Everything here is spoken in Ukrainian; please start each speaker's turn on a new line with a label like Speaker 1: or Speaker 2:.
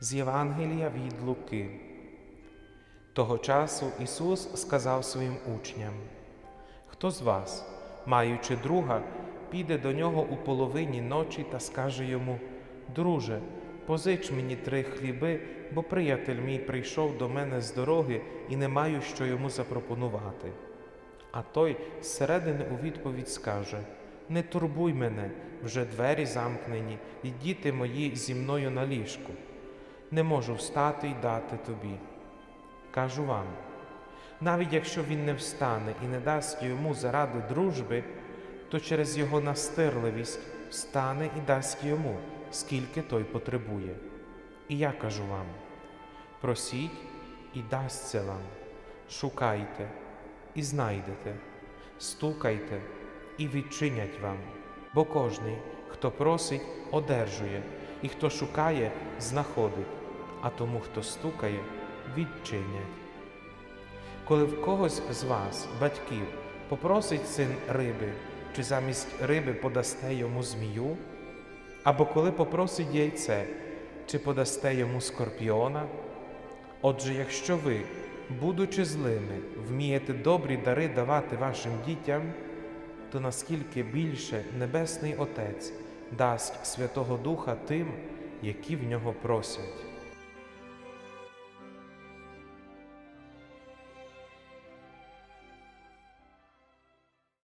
Speaker 1: З Євангелія від Луки. Того часу Ісус сказав своїм учням: Хто з вас, маючи друга, піде до нього у половині ночі та скаже йому: Друже, позич мені три хліби, бо приятель мій прийшов до мене з дороги і не маю що йому запропонувати. А той зсередини у відповідь скаже: Не турбуй мене, вже двері замкнені, і діти мої зі мною на ліжку. Не можу встати й дати тобі. Кажу вам, навіть якщо він не встане і не дасть йому заради дружби, то через його настирливість встане і дасть йому, скільки той потребує. І я кажу вам: просіть і дасться вам, шукайте і знайдете, стукайте і відчинять вам, бо кожний, хто просить, одержує, і хто шукає, знаходить, а тому, хто стукає, відчинять. Коли в когось з вас, батьків, попросить син риби, чи замість риби подасте йому змію, або коли попросить яйце, чи подасте йому скорпіона? Отже, якщо ви, будучи злими, вмієте добрі дари давати вашим дітям, то наскільки більше Небесний Отець дасть Святого Духа тим, які в нього просять.